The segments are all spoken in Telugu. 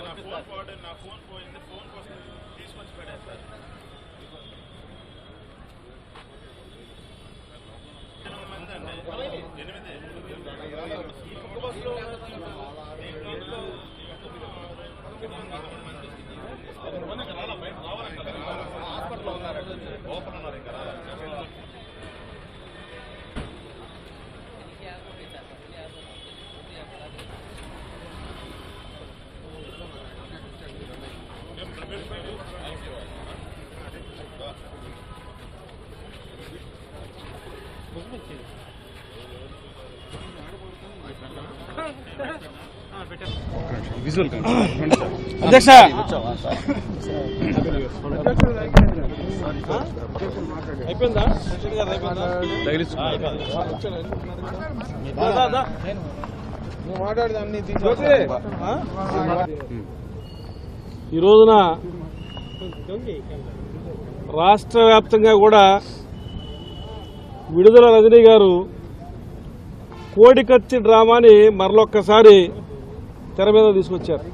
నా ఫోన్ పోవడం నా ఫోన్ పోయింది ఫోన్ కోసం తీసుకొచ్చి పడేశారు ఎనిమిది అధ్యక్ష అయిపోయిందా? ఈ రోజున రాష్ట్ర వ్యాప్తంగా కూడా విడుదల రజనీ గారు కోడికత్తి డ్రామాని మరలొక్కసారి తెర మీద తీసుకొచ్చారు.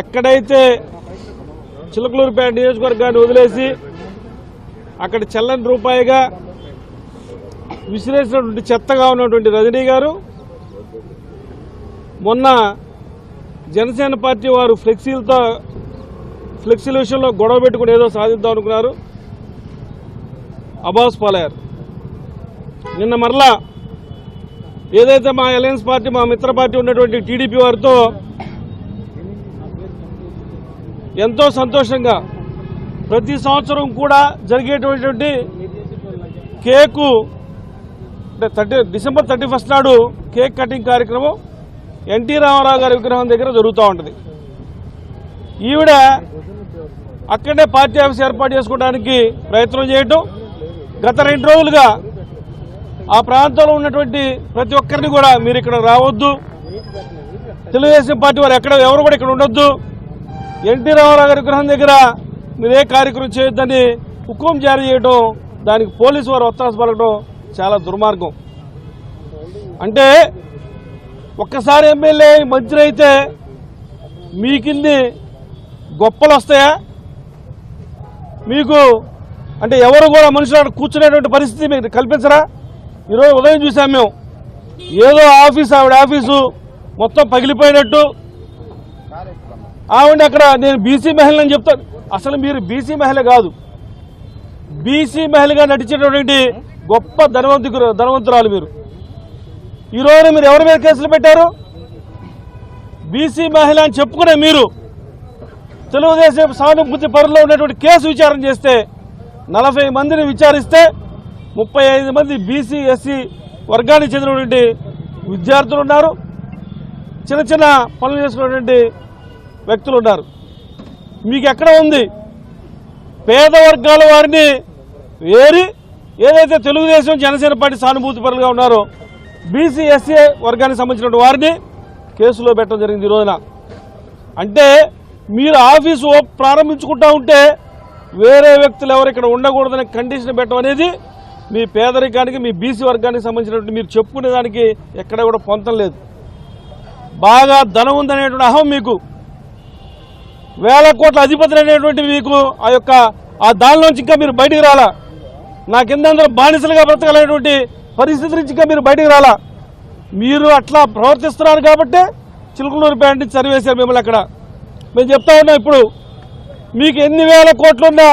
ఎక్కడైతే చిలకలూరుపేట నియోజకవర్గాన్ని వదిలేసి అక్కడ చెల్లని రూపాయిగా విసిరేసినటువంటి చెత్తగా ఉన్నటువంటి రజనీ గారు మొన్న జనసేన పార్టీ వారు ఫ్లెక్సీలతో ఫ్లెక్సీల విషయంలో గొడవ పెట్టుకుని ఏదో సాధిద్దాం అనుకున్నారు. అబాస్ పాలయ్యారు. నిన్న మరలా ఏదైతే మా అలయన్స్ పార్టీ మా మిత్ర పార్టీ ఉన్నటువంటి టీడీపీ వారితో ఎంతో సంతోషంగా ప్రతి సంవత్సరం కూడా జరిగేటటువంటి కేకు అంటే థర్టీ డిసెంబర్ థర్టీ ఫస్ట్ నాడు కేక్ కటింగ్ కార్యక్రమం ఎన్టీ రామారావు గారి విగ్రహం దగ్గర జరుగుతూ ఉంటుంది. ఈవిడ అక్కడే పార్టీ ఆఫీస్ ఏర్పాటు చేసుకోవడానికి ప్రయత్నం చేయటం. గత రెండు రోజులుగా ఆ ప్రాంతంలో ఉన్నటువంటి ప్రతి ఒక్కరిని కూడా మీరు ఇక్కడ రావద్దు. తెలుగుదేశం పార్టీ వారు ఎక్కడ ఎవరు కూడా ఇక్కడ ఉండొద్దు. ఎన్టీ రామారావు గారి విగ్రహం దగ్గర మీరు ఏ కార్యక్రమం చేయొద్దని హుకుం జారీ చేయడం దానికి పోలీసు వారు ఒత్తాసు పలకడం చాలా దుర్మార్గం. అంటే ఒక్కసారి ఎమ్మెల్యే మంత్రి అయితే మీ కింది గొప్పలు వస్తాయా? మీకు అంటే ఎవరు కూడా మనుషులు కూర్చునేటువంటి పరిస్థితి మీకు కల్పించరా? ఈరోజు ఉదయం చూసాం మేము. ఏదో ఆఫీస్ ఆవిడ ఆఫీసు మొత్తం పగిలిపోయినట్టు. ఆవిడ అక్కడ నేను బీసీ మహిళ అని చెప్తాను. అసలు మీరు బీసీ మహిళ కాదు. బీసీ మహిళగా నటించేటటువంటి గొప్ప ధనవంతు ధనవంతురాలు మీరు. ఈరోజు మీరు ఎవరి మీద కేసులు పెట్టారు? బీసీ మహిళ అని చెప్పుకునే మీరు తెలుగుదేశం సానుభూతి పరులో ఉన్నటువంటి కేసు విచారణ చేస్తే నలభై మందిని విచారిస్తే ముప్పై ఐదు మంది బీసీ ఎస్సీ వర్గానికి చెందినటువంటి విద్యార్థులు ఉన్నారు చిన్న చిన్న పనులు చేసుకున్నటువంటి వ్యక్తులు ఉన్నారు మీకు ఎక్కడ ఉంది? పేద వర్గాల వారిని వేరి ఏదైతే తెలుగుదేశం జనసేన పార్టీ సానుభూతి పరులుగా ఉన్నారో బీసీ ఎస్సీ వర్గానికి సంబంధించిన వారిని కేసులో పెట్టడం జరిగింది ఈ రోజున. అంటే మీరు ఆఫీసు ప్రారంభించుకుంటా ఉంటే వేరే వ్యక్తులు ఎవరు ఇక్కడ ఉండకూడదనే కండిషన్ పెట్టడం అనేది మీ పేదరికానికి మీ బీసీ వర్గానికి సంబంధించినటువంటి మీరు చెప్పుకునే దానికి ఎక్కడ కూడా పొంతం లేదు. బాగా ధనం ఉందనేటువంటి అహం మీకు. వేల కోట్ల అధిపతులు అనేటువంటి మీకు ఆ యొక్క ఆ దానిలోంచి ఇంకా మీరు బయటికి రాలా. నా కింద అందరూ బానిసలుగా బ్రతకాలనేటువంటి పరిస్థితి నుంచి ఇంకా మీరు బయటికి రాలా. మీరు అట్లా ప్రవర్తిస్తున్నారు కాబట్టి చిలుకలూరు బ్యాండ్ నుంచి సర్వేశారు మిమ్మల్ని అక్కడ. మేము చెప్తా ఉన్నాం ఇప్పుడు మీకు ఎన్ని వేల కోట్లున్నా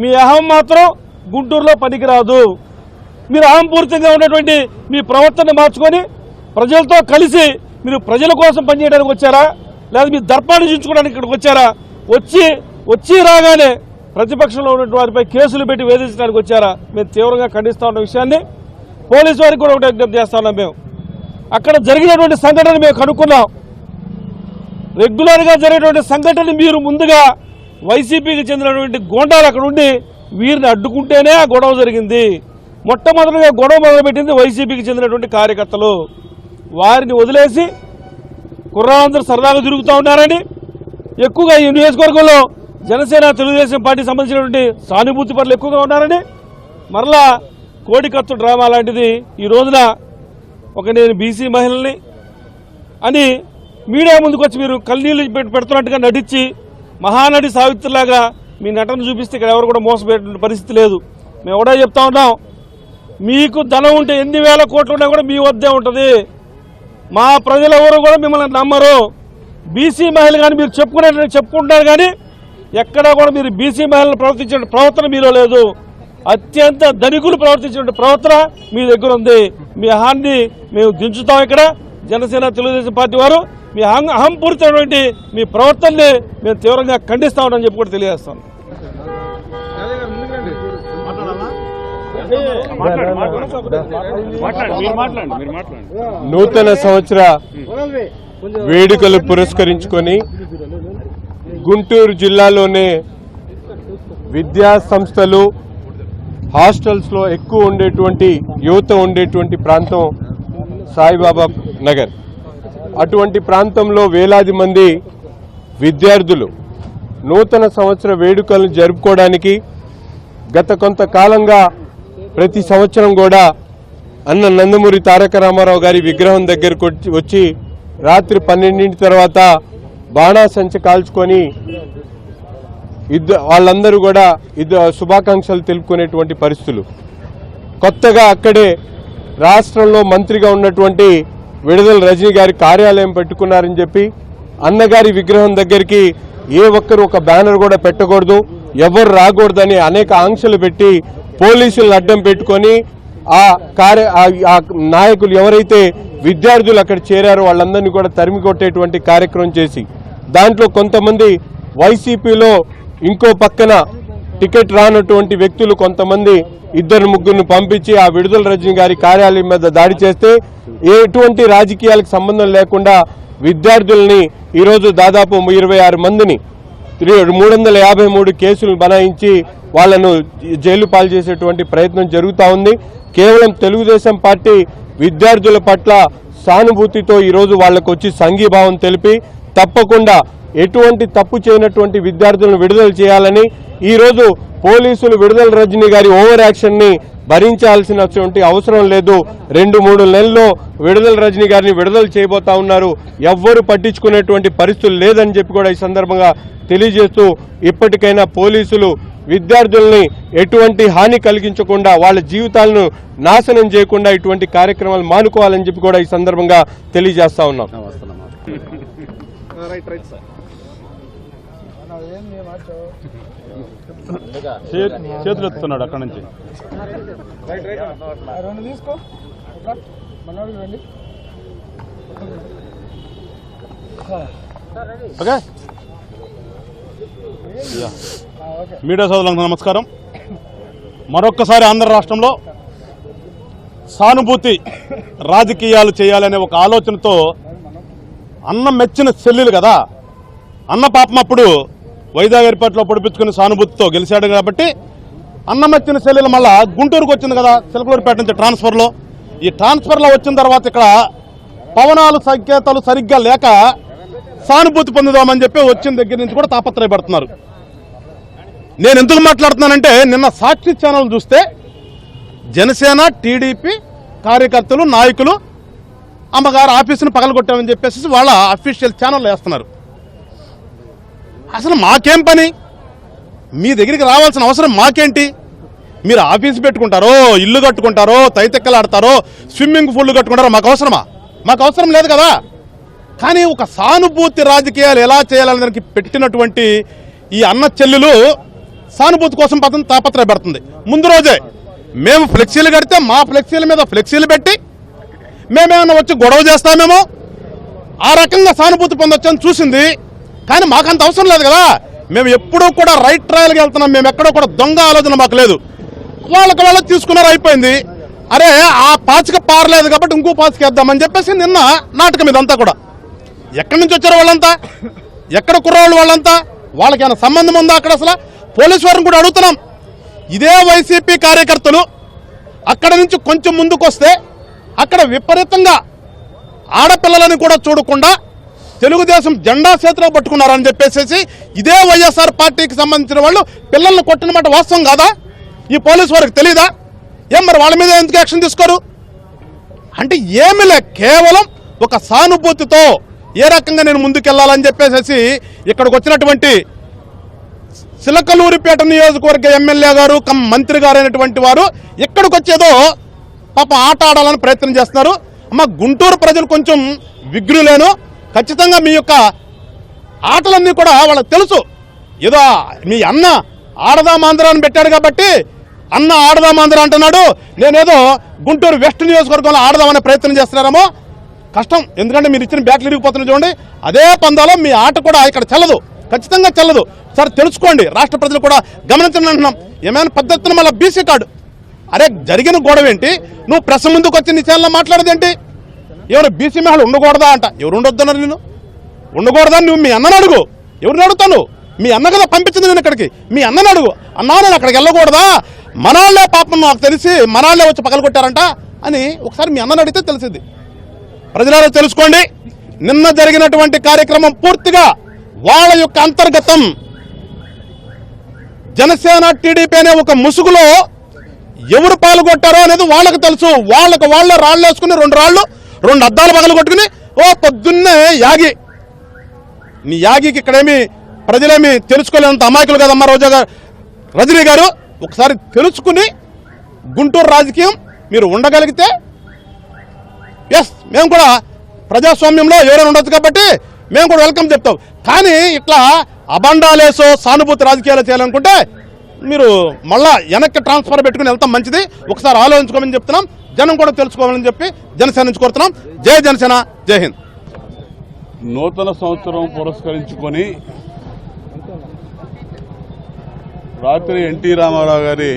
మీ అహం మాత్రం గుంటూరులో పనికిరాదు. మీరు ఆంపూర్తిగా ఉన్నటువంటి మీ ప్రవర్తన మార్చుకొని ప్రజలతో కలిసి మీరు ప్రజల కోసం పనిచేయడానికి వచ్చారా? లేదా మీ దర్పాన్ని చూసుకోవడానికి ఇక్కడికి వచ్చారా? వచ్చి వచ్చి రాగానే ప్రతిపక్షంలో ఉన్నటువంటి వారిపై కేసులు పెట్టి వేధించడానికి వచ్చారా? మేము తీవ్రంగా ఖండిస్తూ ఉన్న విషయాన్ని పోలీసు వారికి కూడా ఒకటి విజ్ఞప్తి చేస్తా ఉన్నాం మేము. అక్కడ జరిగినటువంటి సంఘటన మేము కనుక్కున్నాం. రెగ్యులర్గా జరిగేటువంటి సంఘటన మీరు ముందుగా వైసీపీకి చెందినటువంటి గోండాలు అక్కడ ఉండి వీరిని అడ్డుకుంటేనే ఆ గొడవ జరిగింది. మొట్టమొదటిగా గొడవ మొదలుపెట్టింది వైసీపీకి చెందినటువంటి కార్యకర్తలు. వారిని వదిలేసి కుర్రాళ్ళందరూ సరదాగా తిరుగుతూ ఉన్నారని. ఎక్కువగా ఈ నియోజకవర్గంలో జనసేన తెలుగుదేశం పార్టీ సంబంధించినటువంటి సానుభూతి పనులు ఎక్కువగా ఉన్నారని. మరలా కోడికత్తు డ్రామా లాంటిది ఈ రోజున ఒక నేను బీసీ మహిళని అని మీడియా ముందుకు వచ్చి మీరు కన్నీళ్ళు పెడుతున్నట్టుగా నటించి మహానటి సావిత్రిలాగా మీ నటన చూపిస్తే ఇక్కడ ఎవరు కూడా మోసపోయేటువంటి పరిస్థితి లేదు. మేము కూడా చెప్తా ఉన్నాం. మీకు ధనం ఉంటే ఎన్ని వేల కోట్లు ఉన్నా కూడా మీ వద్దే ఉంటుంది. మా ప్రజలు ఎవరు కూడా మిమ్మల్ని నమ్మరు. బీసీ మహిళ కానీ మీరు చెప్పుకునే చెప్పుకుంటారు కానీ ఎక్కడా కూడా మీరు బీసీ మహిళలు ప్రవర్తించిన ప్రవర్తన మీలో లేదు. అత్యంత ధనికులు ప్రవర్తించిన ప్రవర్తన మీ దగ్గర ఉంది. మీ అహాన్ని మేము దించుతాం ఇక్కడ. జనసేన తెలుగుదేశం పార్టీ వారు మీ అహం అహంపూరితమైనటువంటి మీ ప్రవర్తనని మేము తీవ్రంగా ఖండిస్తామని చెప్పి కూడా తెలియజేస్తాను. నూతన సంవత్సర వేడుకలు పురస్కరించుకొని గుంటూరు జిల్లాలోనే విద్యా సంస్థలు హాస్టల్స్లో ఎక్కువ ఉండేటువంటి యువత ఉండేటువంటి ప్రాంతం సాయిబాబా నగర్. అటువంటి ప్రాంతంలో వేలాది మంది విద్యార్థులు నూతన సంవత్సర వేడుకలను జరుపుకోవడానికి గత కొంతకాలంగా ప్రతి సంవత్సరం కూడా అన్న నందమూరి తారక రామారావు గారి విగ్రహం దగ్గరకు వచ్చి- వచ్చి రాత్రి పన్నెండింటి తర్వాత బాణాసంచ కాల్చుకొని ఇద్ద వాళ్ళందరూ కూడా ఇద్ద శుభాకాంక్షలు తెలుపుకునేటువంటి పరిస్థితులు. కొత్తగా అక్కడే రాష్ట్రంలో మంత్రిగా ఉన్నటువంటి విడుదల రజనీ గారి కార్యాలయం పెట్టుకున్నారని చెప్పి అన్నగారి విగ్రహం దగ్గరికి ఏ ఒక్కరు ఒక బ్యానర్ కూడా పెట్టకూడదు ఎవరు రాకూడదని అనేక ఆంక్షలు పెట్టి పోలీసులను అడ్డం పెట్టుకొని ఆ కార్య ఆ- నాయకులు ఎవరైతే విద్యార్థులు అక్కడ చేరారో వాళ్ళందరినీ కూడా తరిమి కొట్టేటువంటి కార్యక్రమం చేసి దాంట్లో కొంతమంది వైసీపీలో ఇంకో పక్కన టికెట్ రానటువంటి వ్యక్తులు కొంతమంది ఇద్దరు ముగ్గురిని పంపించి ఆ విడుదల రజని గారి కార్యాలయం మీద దాడి చేస్తే ఎటువంటి రాజకీయాలకు సంబంధం లేకుండా విద్యార్థుల్ని ఈరోజు దాదాపు ఇరవై ఆరు మందిని మూడు వందల యాభై మూడు కేసులు బనాయించి వాళ్ళను జైలు పాలు చేసేటువంటి ప్రయత్నం జరుగుతూ ఉంది. కేవలం తెలుగుదేశం పార్టీ విద్యార్థుల పట్ల సానుభూతితో ఈరోజు వాళ్ళకు వచ్చి సంఘీభావం తెలిపి తప్పకుండా ఎటువంటి తప్పు చేయనటువంటి విద్యార్థులను విడుదల చేయాలని ఈరోజు పోలీసులు విడుదల రజనీ గారి ఓవర్ యాక్షన్ని భరించాల్సినటువంటి అవసరం లేదు. రెండు మూడు నెలల్లో విడుదల రజనీ గారిని విడుదల చేయబోతా ఉన్నారు. ఎవ్వరు పట్టించుకునేటువంటి పరిస్థితులు లేదని చెప్పి కూడా ఈ సందర్భంగా తెలియజేస్తూ ఇప్పటికైనా పోలీసులు విద్యార్థుల్ని ఎటువంటి హాని కలిగించకుండా వాళ్ళ జీవితాలను నాశనం చేయకుండా ఇటువంటి కార్యక్రమాలు మానుకోవాలని చెప్పి కూడా ఈ సందర్భంగా తెలియజేస్తా ఉన్నాం. చేతులు ఎత్తుతున్నాడు అక్కడ నుంచి. రెండు తీసుకో. అట్లా మనోడు రండి ఓకే. మీడియా సోదరులకు నమస్కారం. మరొక్కసారి ఆంధ్ర రాష్ట్రంలో సానుభూతి రాజకీయాలు చేయాలనే ఒక ఆలోచనతో అన్న మెచ్చిన చెల్లెలు కదా. అన్న పాపం అప్పుడు వైజాగ్ వైజాగరిపేటలో పొడిపించుకుని సానుభూతితో గెలిచాడు కాబట్టి అన్న మెచ్చిన చెల్లెలు మళ్ళా గుంటూరుకు వచ్చింది కదా చిలకలూరుపేట నుంచి ట్రాన్స్ఫర్లో. ఈ ట్రాన్స్ఫర్లో వచ్చిన తర్వాత ఇక్కడ పవనాలు సంకేతాలు సరిగ్గా లేక సానుభూతి పొందుదామని చెప్పి వచ్చిన దగ్గర నుంచి కూడా తాపత్రయపడుతున్నారు. నేను ఎందుకు మాట్లాడుతున్నానంటే నిన్న సాక్షి ఛానల్ చూస్తే జనసేన టీడీపీ కార్యకర్తలు నాయకులు అమ్మగారు ఆఫీసును పగలగొట్టామని చెప్పేసి వాళ్ళ అఫీషియల్ ఛానల్ వేస్తున్నారు. అసలు మాకేం పని? మీ దగ్గరికి రావాల్సిన అవసరం మాకేంటి? మీరు ఆఫీస్ పెట్టుకుంటారో ఇల్లు కట్టుకుంటారో తైతెక్కలాడతారో స్విమ్మింగ్ పూల్ కట్టుకుంటారో మాకు అవసరమా? మాకు అవసరం లేదు కదా? కానీ ఒక సానుభూతి రాజకీయాలు ఎలా చేయాలని దానికి పెట్టినటువంటి ఈ అన్న చెల్లెలు సానుభూతి కోసం పదం తాపత్రయపడుతుంది ముందు రోజే మేము ఫ్లెక్సీలు కడితే మా ఫ్లెక్సీల మీద ఫ్లెక్సీలు పెట్టి మేమేమన్నా వచ్చి గొడవ చేస్తామేమో? ఆ రకంగా సానుభూతి పొందొచ్చని చూసింది. కానీ మాకంత అవసరం లేదు కదా. మేము ఎప్పుడూ కూడా రైట్ ట్రయల్కి వెళ్తున్నాం. మేము ఎక్కడో కూడా దొంగ ఆలోచన మాకు లేదు. వాళ్ళకి వాళ్ళు తీసుకున్నారు అయిపోయింది. అరే ఆ పాచిక పారలేదు కాబట్టి ఇంకో పాచిక వేద్దామని చెప్పేసి నిన్న నాటకం ఇదంతా కూడా. ఎక్కడి నుంచి వచ్చారు వాళ్ళంతా? ఎక్కడ కుర్రవాళ్ళు వాళ్ళంతా? వాళ్ళకి ఏమైనా సంబంధం ఉందా అక్కడ అసలు? పోలీసు వారిని కూడా అడుగుతున్నాం. ఇదే వైసీపీ కార్యకర్తలు అక్కడ నుంచి కొంచెం ముందుకు వస్తే అక్కడ విపరీతంగా ఆడపిల్లలను కూడా చూడకుండా తెలుగుదేశం జెండా చేతిలో పట్టుకున్నారని చెప్పేసి ఇదే వైఎస్ఆర్ పార్టీకి సంబంధించిన వాళ్ళు పిల్లల్ని కొట్టిన మాట వాస్తవం కాదా? ఈ పోలీసు వారికి తెలీదా? ఏం మరి వాళ్ళ మీద ఎందుకు యాక్షన్ తీసుకోరు? అంటే ఏమిలే కేవలం ఒక సానుభూతితో ఏ రకంగా నేను ముందుకెళ్ళాలని చెప్పేసి ఇక్కడికి వచ్చినటువంటి సిలకలూరిపేట నియోజకవర్గ ఎమ్మెల్యే గారు కమ్ మంత్రి గారు అయినటువంటి వారు ఇక్కడికి వచ్చేదో పాపం ఆట ఆడాలని ప్రయత్నం చేస్తున్నారు. అమ్మ గుంటూరు ప్రజలు కొంచెం విగ్రులేను ఖచ్చితంగా మీ యొక్క ఆటలన్నీ కూడా వాళ్ళకి తెలుసు. ఏదో మీ అన్న ఆడదామాంధ్ర అని పెట్టాడు కాబట్టి అన్న ఆడదామాంధ్ర అంటున్నాడు. నేనేదో గుంటూరు వెస్ట్ నియోజకవర్గంలో ఆడదామనే ప్రయత్నం చేస్తున్నారేమో. కష్టం. ఎందుకంటే మీరు ఇచ్చిన బ్యాట్లు ఇరిగిపోతున్నాయి చూడండి. అదే పందాలో మీ ఆట కూడా ఇక్కడ చల్లదు. ఖచ్చితంగా చెల్లదు. సార్ తెలుసుకోండి. రాష్ట్ర ప్రజలు కూడా గమనించండి అంటున్నాం. ఏమైనా పద్ధతిని మళ్ళీ బీసీ కార్డు? అరే జరిగిన గొడవ ఏంటి? నువ్వు ప్రెస్ ముందుకు వచ్చి నీ ఛానల్లో మాట్లాడేదేంటి ఎవరు బీసీ మహిళ ఉండకూడదా అంట. ఎవరు ఉండొద్దన్నారు నేను ఉండకూడదా నువ్వు మీ అన్నని అడుగు. ఎవరిని అడుగుతాను? మీ అన్న కదా పంపించింది నేను ఇక్కడికి. మీ అన్నని అడుగు. అన్నా నేను అక్కడికి వెళ్ళకూడదా? మనాళ్ళే పాపం నాకు తెలిసి మనాళ్ళే వచ్చి పగలు కొట్టారంట అని ఒకసారి మీ అన్నను అడిగితే తెలిసింది. ప్రజలారా తెలుసుకోండి. నిన్న జరిగినటువంటి కార్యక్రమం పూర్తిగా వాళ్ళ యొక్క అంతర్గతం జనసేన టీడీపీ అనే ఒక ముసుగులో ఎవరు పాల్గొట్టారో అనేది వాళ్ళకి తెలుసు. వాళ్ళకు వాళ్ళ రాళ్ళు వేసుకుని రెండు రాళ్ళు రెండు అద్దాలు పగలు కొట్టుకుని ఓ పొద్దున్నే యాగి. నీ యాగికి ఇక్కడేమి ప్రజలేమి తెలుసుకోలేనంత అమాయకులు కదమ్మా రోజా గారు. రజనీ గారు ఒకసారి తెలుసుకుని గుంటూరు రాజకీయం మీరు ఉండగలిగితే ఎస్ మేము కూడా ప్రజాస్వామ్యంలో ఎవరైనా ఉండొచ్చు కాబట్టి మేము కూడా వెల్కమ్ చెప్తాం. కానీ ఇట్లా అబండాలేసో సానుభూతి రాజకీయాలు చేయాలనుకుంటే మీరు మళ్ళా వెనక్కి ట్రాన్స్ఫర్ పెట్టుకుని వెళ్తాం మంచిది. ఒకసారి ఆలోచించుకోమని చెప్తున్నాం. జనం కూడా తెలుసుకోవాలని చెప్పి జనసేన నుంచి కోరుతున్నాం. జై జనసేన జై హింద్. నూతన సంవత్సరం పురస్కరించుకొని రాత్రి ఎన్టీ రామారావు గారి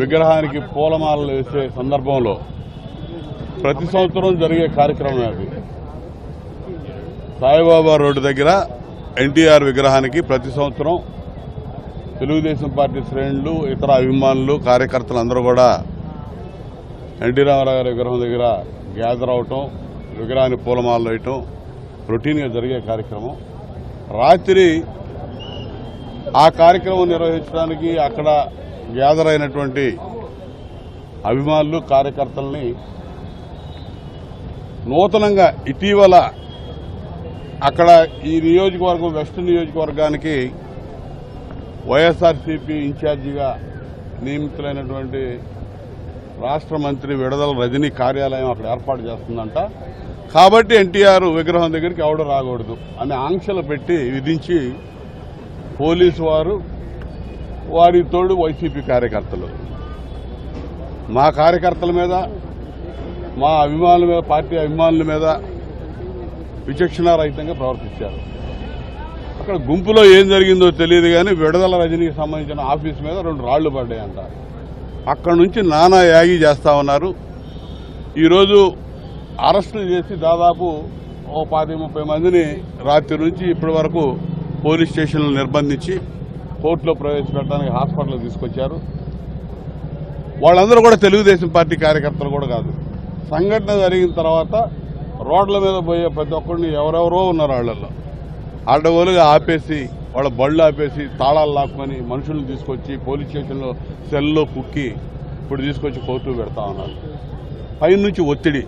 విగ్రహానికి పూలమాలలు వేసే సందర్భంలో ప్రతి సంవత్సరం జరిగే కార్యక్రమం అది. సాయిబాబా రోడ్డు దగ్గర ఎన్టీఆర్ విగ్రహానికి ప్రతి సంవత్సరం తెలుగుదేశం పార్టీ శ్రేణులు ఇతర అభిమానులు కార్యకర్తలు అందరూ కూడా ఎన్టీ రామారావు గారి విగ్రహం దగ్గర గ్యాదర్ అవటం విగ్రహాన్ని పూలమాలలు వేయటం రొటీన్గా జరిగే కార్యక్రమం. రాత్రి ఆ కార్యక్రమం నిర్వహించడానికి అక్కడ గ్యాదర్ అయినటువంటి అభిమానులు కార్యకర్తల్ని నూతనంగా ఇటీవల అక్కడ ఈ నియోజకవర్గం వెస్ట్ నియోజకవర్గానికి వైఎస్ఆర్సీపీ ఇన్ఛార్జిగా నియమితులైనటువంటి రాష్ట్ర మంత్రి విడదల రజనీ కార్యాలయం అక్కడ ఏర్పాటు చేస్తుందంట. కాబట్టి ఎన్టీఆర్ విగ్రహం దగ్గరికి ఎవడు రాకూడదు అనే ఆంక్షలు పెట్టి విధించి పోలీసు వారు వారి తోడు వైసీపీ కార్యకర్తలు. మా కార్యకర్తల మీద మా అభిమానుల మీద పార్టీ అభిమానుల మీద విచక్షణారహితంగా ప్రవర్తించారు. అక్కడ గుంపులో ఏం జరిగిందో తెలియదు కానీ విడుదల రజనీకి సంబంధించిన ఆఫీస్ మీద రెండు రాళ్ళు పడ్డాయంట అక్కడ నుంచి నానా యాగి చేస్తా ఉన్నారు. ఈరోజు అరెస్టులు చేసి దాదాపు ఓ పాతి ముప్పై మందిని రాత్రి నుంచి ఇప్పటి వరకు పోలీస్ స్టేషన్లు నిర్బంధించి కోర్టులో ప్రవేశపెట్టడానికి హాస్పిటల్ తీసుకొచ్చారు. వాళ్ళందరూ కూడా తెలుగుదేశం పార్టీ కార్యకర్తలు కూడా కాదు. సంఘటన జరిగిన తర్వాత రోడ్ల మీద పోయే ప్రతి ఒక్కరిని ఎవరెవరో ఉన్నారు వాళ్ళల్లో అడ్డగోలుగా ఆపేసి వాళ్ళ బళ్ళు ఆపేసి తాళాలు లాక్కొని మనుషులను తీసుకొచ్చి పోలీస్ స్టేషన్లో సెల్లో కుక్కి ఇప్పుడు తీసుకొచ్చి కోర్టు పెడతా ఉన్నారు. పైనుంచి ఒత్తిడి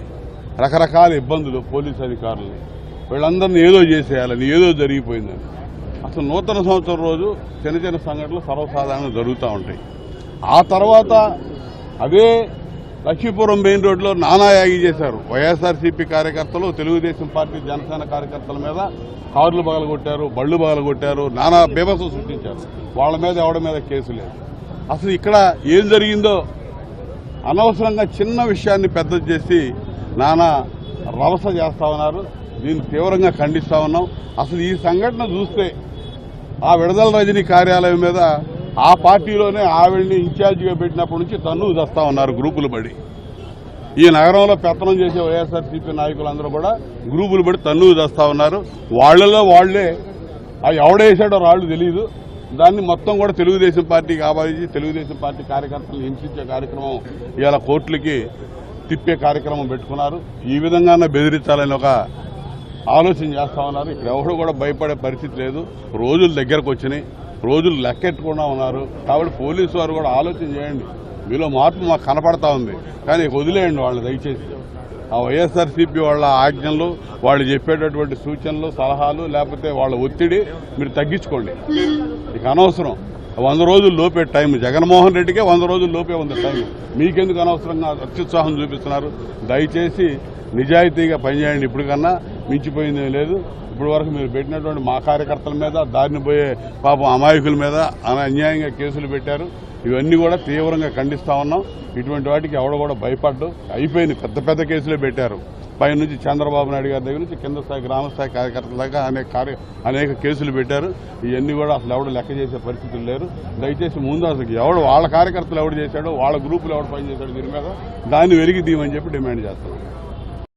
రకరకాల ఇబ్బందులు పోలీస్ అధికారులని. వీళ్ళందరినీ ఏదో చేసేయాలని ఏదో జరిగిపోయిందని. అసలు నూతన సంవత్సరం రోజు చిన్న చిన్న సంఘటనలు సర్వసాధారణంగా జరుగుతూ ఉంటాయి. ఆ తర్వాత అదే లక్ష్మీపురం మెయిన్ రోడ్లో నానా యాగి చేశారు. వైఎస్ఆర్సీపీ కార్యకర్తలు తెలుగుదేశం పార్టీ జనసేన కార్యకర్తల మీద కార్లు పగలగొట్టారు బళ్ళు పగలగొట్టారు నానా బీభత్సం సృష్టించారు. వాళ్ళ మీద ఎవడి మీద కేసు లేదు. అసలు ఇక్కడ ఏం జరిగిందో అనవసరంగా చిన్న విషయాన్ని పెద్ద చేసి నానా రవస చేస్తా ఉన్నారు. దీన్ని తీవ్రంగా ఖండిస్తా ఉన్నాం. అసలు ఈ సంఘటన చూస్తే ఆ విడుదల రజనీ కార్యాలయం మీద ఆ పార్టీలోనే ఆవిడ్ని ఇన్ఛార్జిగా పెట్టినప్పటి నుంచి తన్ను దస్తా ఉన్నారు గ్రూపులు పడి ఈ నగరంలో పెత్తనం చేసే వైఎస్ఆర్సీపీ నాయకులందరూ కూడా గ్రూపులు పడి తన్ను దస్తా ఉన్నారు. వాళ్ళలో వాళ్ళే ఆ ఎవడేసాడో రాళ్ళు తెలియదు దాన్ని మొత్తం కూడా తెలుగుదేశం పార్టీకి ఆపాదించి తెలుగుదేశం పార్టీ కార్యకర్తలను హింసించే కార్యక్రమం ఇవాళ కోర్టులకి తిప్పే కార్యక్రమం పెట్టుకున్నారు. ఈ విధంగానే బెదిరించాలని ఒక ఆలోచన చేస్తా ఉన్నారు. ఇక్కడ ఎవరు కూడా భయపడే పరిస్థితి లేదు. రోజులు దగ్గరకు వచ్చినాయి. రోజులు లెక్కెట్టకుండా ఉన్నారు. కాబట్టి పోలీసు వారు కూడా ఆలోచన చేయండి. మీలో మార్పు మాకు కనపడతా ఉంది. కానీ వదిలేయండి వాళ్ళు దయచేసి. ఆ వైఎస్ఆర్సీపీ వాళ్ళ ఆజ్ఞలు వాళ్ళు చెప్పేటటువంటి సూచనలు సలహాలు లేకపోతే వాళ్ళ ఒత్తిడి మీరు తగ్గించుకోండి. ఇక అనవసరం. వంద రోజులు లోపే టైం. జగన్మోహన్ రెడ్డికే వంద రోజులు లోపే ఉంది టైం. మీకెందుకు అనవసరంగా అత్యుత్సాహం చూపిస్తున్నారు? దయచేసి నిజాయితీగా పనిచేయండి ఇప్పటికన్నా. మించిపోయింది లేదు. ఇప్పటి వరకు మీరు పెట్టినటువంటి మా కార్యకర్తల మీద దారిని పోయే పాపం అమాయకుల మీద అన్యాయంగా కేసులు పెట్టారు. ఇవన్నీ కూడా తీవ్రంగా ఖండిస్తా ఉన్నాం. ఇటువంటి వాటికి ఎవడ కూడా భయపడ్డు. అయిపోయింది. పెద్ద పెద్ద కేసులే పెట్టారు. పై నుంచి చంద్రబాబు నాయుడు గారి దగ్గర నుంచి కింద స్థాయి గ్రామ స్థాయి కార్యకర్తల దాకా అనేక కార్య అనేక కేసులు పెట్టారు. ఇవన్నీ కూడా అసలు ఎవడు లెక్క చేసే పరిస్థితులు లేరు. దయచేసి ముందు అసలు ఎవడు వాళ్ళ కార్యకర్తలు ఎవడు చేశాడో వాళ్ళ గ్రూపులు ఎవడు పనిచేశాడో దీని మీద దాన్ని వెలిగి దీమని చెప్పి డిమాండ్ చేస్తున్నాం.